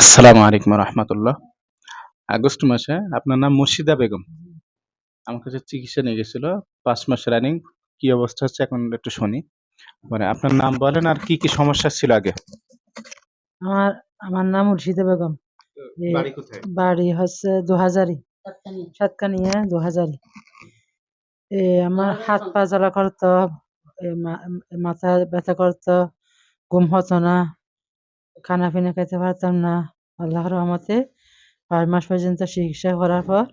আসসালামু আলাইকুম রহমতুল্লাহ। আগস্ট মাসে আপনার নাম মুর্শিদা বেগম। আমার কাছে চিকিৎসা নিয়ে গেছিল পাঁচ মাস রানিং কি অবস্থা হচ্ছে এখন একটু শুনি। মানে আপনার নাম বলেন আর কি কি সমস্যা ছিল আগে? আমার আমার নাম মুর্শিদা বেগম। বাড়ি হচ্ছে দু হাজারি সাতকানিয়া দু হাজারি এ আমার হাত পা জ্বালা করতো মাথা ব্যথা করতো ঘুম হতো না। খানা পিনা খেতে পারতাম না। আল্লাহ রহমতে পাঁচ মাস পর্যন্ত চিকিৎসা করার পর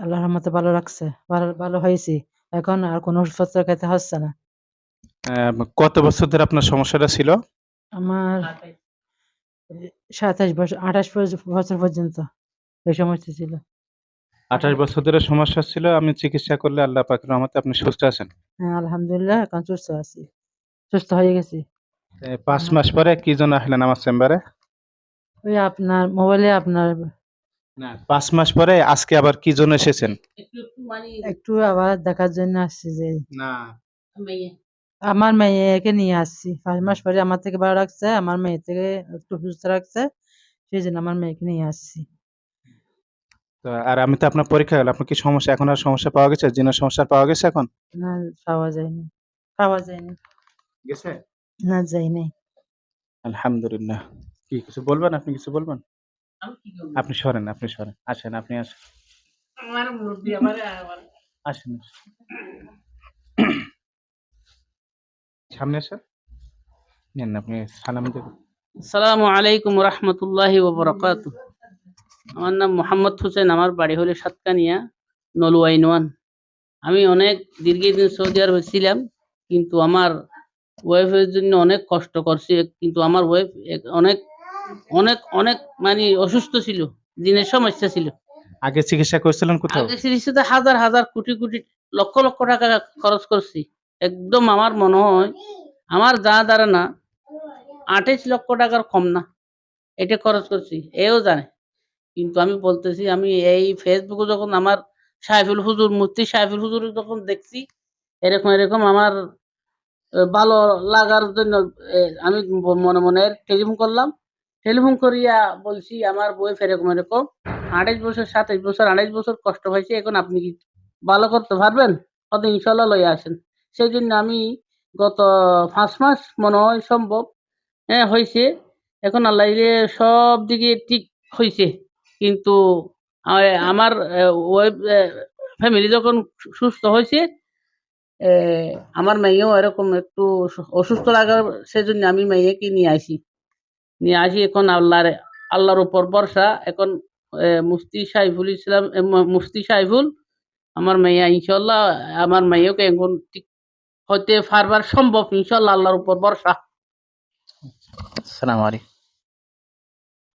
আল্লাহ রহমতে ভালো লাগছে ভালো ভালো হয়েছি। এখন আর কোনো ওষুধপত্র খেতে হচ্ছে না। কত বছর ধরে আপনার সমস্যাটা ছিল? আমার সাতাশ বছর আঠাশ বছর পর্যন্ত এই সমস্যা ছিল। আঠাশ বছর ধরে সমস্যা ছিল আমি চিকিৎসা করলে আল্লাহ পাকের রহমতে আপনি সুস্থ আছেন। হ্যাঁ আলহামদুলিল্লাহ এখন সুস্থ আছি। সুস্থ হয়ে গেছি। পাঁচ মাস পরে কি জন্য আসলেন আমার চেম্বারে? ওই আপনার মোবাইলে আপনার না পাঁচ মাস পরে আজকে আবার কি জন্য এসেছেন? একটু আবার দেখার জন্য আসছি যে না। আমার মেয়েকে নিয়ে আসছি। পাঁচ মাস পরে আমার থেকে ভালো রাখছে আমার মেয়ে থেকে একটু সুস্থ রাখছে সেই জন্য আমার মেয়েকে নিয়ে আসছি। তো আর আমি তো আপনার পরীক্ষা গেল আপনার কি সমস্যা? এখন আর সমস্যা পাওয়া গেছে? জিনের সমস্যা পাওয়া গেছে এখন? না পাওয়া যায়নি। পাওয়া যায়নি। গেছে? না যায়নি আলহামদুলিল্লাহ। কি কিছু বলবেন? আপনি কিছু বলবেন? আপনি সরেন আপনি সরেন। আসেন আপনি আসেন। আসেন আসেন। সামনে আসেন। নেন আপনি সালাম দেবেন। আসসালামু আলাইকুম রহমতুল্লাহি ওবরাকাত আমার নাম মোহাম্মদ হোসেন আমার বাড়ি হলো সাতকানিয়া নলুয়াইনওয়ান আমি অনেক দীর্ঘদিন সৌদি আরবে ছিলাম কিন্তু আমার ওয়াইফের জন্য অনেক কষ্ট করছি কিন্তু আমার ওয়াইফ অনেক অনেক অনেক মানে অসুস্থ ছিল দিনের সমস্যা ছিল। আগে চিকিৎসা করছিলেন কোথাও? আগে চিকিৎসাতে হাজার হাজার কোটি কোটি লক্ষ লক্ষ টাকা খরচ করছি। একদম আমার মনে হয় আমার যা দ্বারা না আঠাইশ লক্ষ টাকার কম না এটা খরচ করছি এও জানে। কিন্তু আমি বলতেছি আমি এই ফেসবুকে যখন আমার সাইফুল হুজুর মূর্তি সাইফুল হুজুর যখন দেখছি এরকম এরকম আমার ভালো লাগার জন্য আমি মনে মনে টেলিফোন করলাম। টেলিফোন করিয়া বলছি, আমার বই এরকম এরকম। আঠাইশ বছর সাতাইশ বছর আঠাইশ বছর কষ্ট হয়েছে এখন আপনি কি ভালো করতে পারবেন? কত ইনশাল্লাহ লই আসেন। সেই জন্য আমি গত পাঁচ মাস মনে হয় সম্ভব হ্যাঁ হয়েছে এখন আল্লাহ সব দিকে ঠিক হয়েছে কিন্তু আমার ওয়েব ফ্যামিলি যখন সুস্থ হয়েছে আমার মেয়েও এরকম একটু অসু- অসুস্থ লাগার সেজন্য আমি মেয়েকে নিয়ে আসি। নিয়ে আসি এখন আল্লাহর আল্লাহর উপর ভরসা। এখন মুফতি সাইফুল ইসলাম মুফতি সাইফুল, আমার মেয়ে ইনশাল্লাহ আমার মেয়েকে এখন ঠিক হতে পারবার সম্ভব ইনশাল্লাহ আল্লাহর উপর ভরসা। সালাম আলাইকুম।